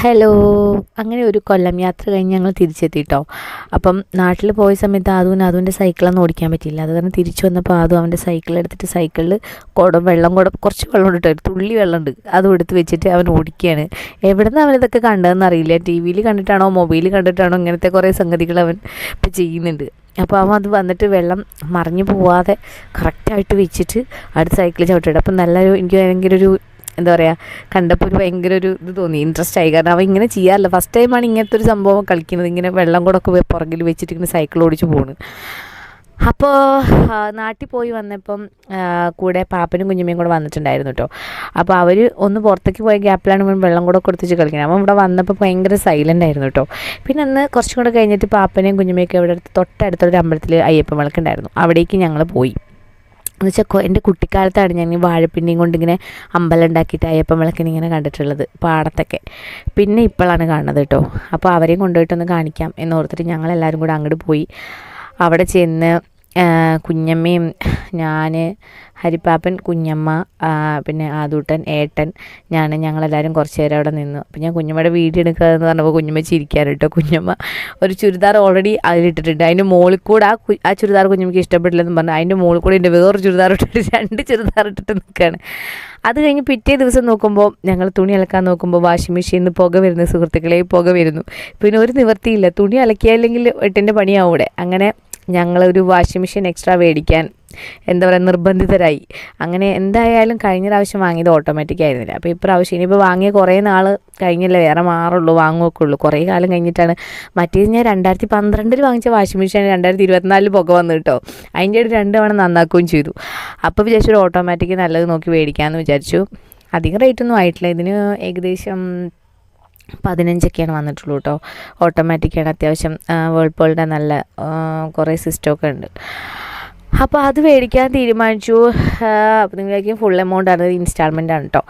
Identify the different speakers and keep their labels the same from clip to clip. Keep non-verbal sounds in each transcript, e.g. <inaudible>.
Speaker 1: Hello. അങ്ങനെ ഒരു കൊല്ലം യാത്ര കഴിഞ്ഞ് ഞങ്ങൾ തിരിച്ചെത്തിയിട്ടോ അപ്പം നാട്ടിൽ പോയ സമയത്ത് അതുവിന് അതുവിന്റെ സൈക്കിളൊന്നും ഓടിക്കാൻ പറ്റിയില്ല. അത് കാരണം തിരിച്ചു വന്നപ്പോൾ ആദു അവന്റെ സൈക്കിൾ എടുത്തിട്ട് സൈക്കിളിൽ കുടം വെള്ളം കുടം കുറച്ച് വെള്ളം ഉണ്ട് തുള്ളി വെള്ളമുണ്ട്. അതും എടുത്ത് വെച്ചിട്ട് അവൻ ഓടിക്കുകയാണ്. എവിടെ നിന്ന് അവനിതൊക്കെ കണ്ടതെന്ന് അറിയില്ല. ടി വിയിൽ കണ്ടിട്ടാണോ മൊബൈലിൽ കണ്ടിട്ടാണോ ഇങ്ങനത്തെ കുറേ സംഗതികൾ അവൻ ഇപ്പം ചെയ്യുന്നുണ്ട്. അപ്പോൾ അവൻ അത് വന്നിട്ട് വെള്ളം മറിഞ്ഞു പോവാതെ കറക്റ്റായിട്ട് വെച്ചിട്ട് അടുത്ത സൈക്കിൾ ചവിട്ടിട്ട് അപ്പം നല്ലൊരു എനിക്ക് ഭയങ്കര ഒരു എന്താ പറയുക കണ്ടപ്പോൾ ഒരു ഭയങ്കര ഒരു ഇത് തോന്നി ഇൻട്രസ്റ്റ് ആയി. കാരണം അവൻ ഇങ്ങനെ ചെയ്യാറില്ല. ഫസ്റ്റ് ടൈമാണ് ഇങ്ങനത്തെ ഒരു സംഭവം കളിക്കുന്നത്. ഇങ്ങനെ വെള്ളം കൂടൊക്കെ പുറകിൽ വെച്ചിട്ട് ഇങ്ങനെ സൈക്കിൾ ഓടിച്ച് പോകുന്നത് അപ്പോൾ നാട്ടിൽ പോയി വന്നപ്പം കൂടെ പാപ്പനും കുഞ്ഞുമ്മയും കൂടെ വന്നിട്ടുണ്ടായിരുന്നു കേട്ടോ അപ്പോൾ അവർ ഒന്ന് പുറത്തേക്ക് പോയ ഗ്യാപ്പിലാണ് ഇവൻ വെള്ളം കൂടെ കൊടുത്തിച്ച് കളിക്കുന്നത് അപ്പം ഇവിടെ വന്നപ്പോൾ ഭയങ്കര സൈലന്റ് ആയിരുന്നു കേട്ടോ പിന്നെ അന്ന് കുറച്ചും കൂടെ കഴിഞ്ഞിട്ട് പാപ്പനെയും കുഞ്ഞുമ്മയൊക്കെ ഇവിടെ തൊട്ടടുത്തൊരു അമ്പലത്തിൽ അയ്യപ്പൻ വിളക്കുണ്ടായിരുന്നു അവിടേക്ക് ഞങ്ങൾ പോയി. എന്ന് വെച്ചാൽ എന്റെ കുട്ടിക്കാലത്താണ് ഞാൻ ഈ വാഴപ്പിണ്ടിയും കൊണ്ടിങ്ങനെ അമ്പലം ഉണ്ടാക്കിയിട്ട് അയ്യപ്പം വിളക്കിന് ഇങ്ങനെ കണ്ടിട്ടുള്ളത് പാടത്തൊക്കെ. പിന്നെ ഇപ്പോഴാണ് കാണുന്നത് കേട്ടോ. അപ്പോൾ അവരെയും കൊണ്ടുപോയിട്ടൊന്ന് കാണിക്കാം എന്ന് ഓർത്തിട്ട് ഞങ്ങളെല്ലാവരും കൂടെ അങ്ങോട്ട് പോയി. അവിടെ ചെന്ന് കുഞ്ഞമ്മയും ഞാൻ ഹരിപ്പാപ്പൻ കുഞ്ഞമ്മ പിന്നെ ആദൂട്ടൻ ഏട്ടൻ ഞാൻ ഞങ്ങളെല്ലാവരും കുറച്ച് നേരം അവിടെ നിന്നു. അപ്പോൾ ഞാൻ കുഞ്ഞമ്മയുടെ വീഡിയോ എടുക്കുക എന്ന് പറഞ്ഞപ്പോൾ കുഞ്ഞമ്മ ചിരിക്കാറ് കേട്ടോ. കുഞ്ഞമ്മ ഒരു ചുരിദാർ ഓൾറെഡി അതിലിട്ടിട്ടുണ്ട്. അതിന്റെ മുകളിൽ കൂടെ ആ ആ ചുരിദാർ കുഞ്ഞമ്മക്ക് ഇഷ്ടപ്പെട്ടില്ലെന്ന് പറഞ്ഞു. അതിന്റെ മുകളിൽ കൂടെ എന്റെ വേറൊരു ചുരിദാർ ഇട്ടിട്ട് <laughs> രണ്ട് ചുരിദാർ ഇട്ടിട്ട് നിൽക്കുകയാണ് അത് കഴിഞ്ഞ് പിറ്റേ ദിവസം നോക്കുമ്പോൾ ഞങ്ങൾ തുണി അലക്കാൻ നോക്കുമ്പോൾ വാഷിംഗ് മെഷീനിൽ നിന്ന് പുക വരുന്നു സുഹൃത്തുക്കളെ പുക വരുന്നു. പിന്നെ ഒരു നിവൃത്തിയില്ല. തുണി അലക്കിയാലെങ്കിൽ എട്ടിന്റെ പണിയാവൂടെ. അങ്ങനെ ഞങ്ങളൊരു വാഷിംഗ് മെഷീൻ എക്സ്ട്രാ മേടിക്കാൻ എന്താ പറയുക നിർബന്ധിതരായി. അങ്ങനെ എന്തായാലും കഴിഞ്ഞ പ്രാവശ്യം വാങ്ങിയത് ഓട്ടോമാറ്റിക് ആയിരുന്നില്ല. അപ്പോൾ ഇപ്രാവശ്യം ഇനിയിപ്പോൾ വാങ്ങിയ കുറേ നാൾ കഴിഞ്ഞല്ലേ വേറെ മാറുള്ളൂ വാങ്ങുമൊക്കെ ഉള്ളൂ കുറേ കാലം കഴിഞ്ഞിട്ടാണ്. മറ്റേത് ഞാൻ രണ്ടായിരത്തി പന്ത്രണ്ടിൽ വാങ്ങിച്ച വാഷിംഗ് മെഷീൻ രണ്ടായിരത്തി ഇരുപത്തിനാലിൽ പുക വന്നു കേട്ടോ. അതിന്റെ ഒരു രണ്ട് വേണം നന്നാക്കുകയും ചെയ്തു. അപ്പോൾ വിചാരിച്ചു ഒരു ഓട്ടോമാറ്റിക് നല്ലത് നോക്കി മേടിക്കാമെന്ന് വിചാരിച്ചു. അധികം റേറ്റൊന്നും ആയിട്ടില്ല. ഇതിന് ഏകദേശം പതിനഞ്ചൊക്കെയാണ് വന്നിട്ടുള്ളൂ കേട്ടോ. ഓട്ടോമാറ്റിക്കാണ് അത്യാവശ്യം വേൾപൂളിന്റെ നല്ല കുറേ സിസ്റ്റമൊക്കെ ഉണ്ട്. അപ്പോൾ അത് മേടിക്കാൻ തീരുമാനിച്ചു. അപ്പോൾ നിങ്ങളേക്കും ഫുൾ എമൗണ്ട് ആണ്. ഇൻസ്റ്റാൾമെന്റ് ആണ് കേട്ടോ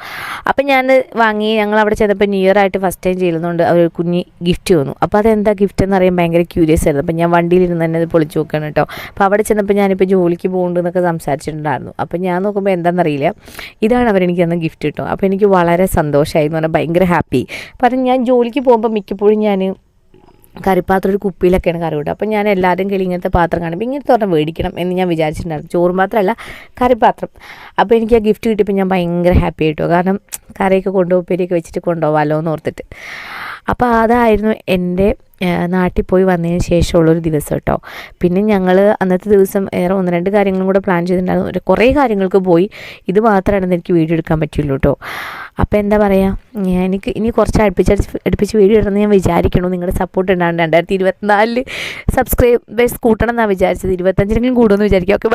Speaker 1: അപ്പം ഞാൻ വാങ്ങി. ഞങ്ങൾ അവിടെ ചെന്നപ്പോൾ ന്യൂ ഇയർ ആയിട്ട് ഫസ്റ്റ് ടൈം ചെയ്യുന്നതുകൊണ്ട് അവർ കുഞ്ഞി ഗിഫ്റ്റ് തന്നു അപ്പോൾ അതെന്താ ഗിഫ്റ്റ് എന്ന് അറിയാൻ ഭയങ്കര ക്യൂരിയസ് ആയിരുന്നു. അപ്പോൾ ഞാൻ വണ്ടിയിലിരുന്ന് തന്നെ അത് പൊളിച്ച് നോക്കുകയാണ് കേട്ടോ അപ്പോൾ അവിടെ ചെന്നപ്പോൾ ഞാനിപ്പോൾ ജോലിക്ക് പോകുന്നുണ്ടെന്നൊക്കെ സംസാരിച്ചിട്ടുണ്ടായിരുന്നു. അപ്പോൾ ഞാൻ നോക്കുമ്പോൾ എന്താണെന്നറിയില്ല ഇതാണ് അവരെനിക്ക് തന്ന ഗിഫ്റ്റ് കേട്ടോ അപ്പോൾ എനിക്ക് വളരെ സന്തോഷമായി എന്ന് പറഞ്ഞാൽ ഭയങ്കര ഹാപ്പി കാരണം ഞാൻ ജോലിക്ക് പോകുമ്പോൾ മിക്കപ്പോഴും ഞാൻ കറിപ്പാത്രം ഒരു കുപ്പിയിലൊക്കെയാണ് കറി വിടുക അപ്പം ഞാൻ എല്ലാവരും കയ്യിൽ ഇങ്ങനത്തെ പാത്രം കാണുമ്പോൾ ഇങ്ങനത്തെ ഒരെണ്ണം മേടിക്കണം എന്ന് ഞാൻ വിചാരിച്ചിട്ടുണ്ടായിരുന്നു. ചോറും പാത്രമല്ല കറിപ്പാത്രം അപ്പോൾ എനിക്ക് ആ ഗിഫ്റ്റ് കിട്ടിയപ്പോൾ ഞാൻ ഭയങ്കര ഹാപ്പി ആയിട്ടോ. കാരണം കറിയൊക്കെ കൊണ്ടുപോകും ഉപ്പേരിയൊക്കെ വെച്ചിട്ട് കൊണ്ടുപോകാമല്ലോ എന്ന് ഓർത്തിട്ട്. അപ്പോൾ അതായിരുന്നു എന്റെ നാട്ടിൽ പോയി വന്നതിന് ശേഷമുള്ളൊരു ദിവസം കേട്ടോ. പിന്നെ ഞങ്ങൾ അന്നത്തെ ദിവസം വേറെ ഒന്ന് രണ്ട് കാര്യങ്ങളും കൂടെ പ്ലാൻ ചെയ്തിട്ടുണ്ടായിരുന്നു. കുറേ കാര്യങ്ങൾക്ക് പോയി. ഇത് മാത്രമാണെന്ന് എനിക്ക് വീഡിയോ എടുക്കാൻ പറ്റുള്ളൂ കേട്ടോ. അപ്പോൾ എന്താ പറയുക എനിക്ക് ഇനി കുറച്ച് അടുപ്പിച്ച് അടുപ്പിച്ച് വീഡിയോ ഇടണമെന്ന് ഞാൻ വിചാരിക്കണു. നിങ്ങളുടെ സപ്പോർട്ട് ഉണ്ടാകും രണ്ടായിരത്തി ഇരുപത്തിനാലിൽ സബ്സ്ക്രൈബേഴ്സ് കൂട്ടണം എന്നാണ് വിചാരിച്ചത്. ഇരുപത്തഞ്ചിനെങ്കിലും കൂടുമെന്ന് വിചാരിക്കുക ഓക്കെ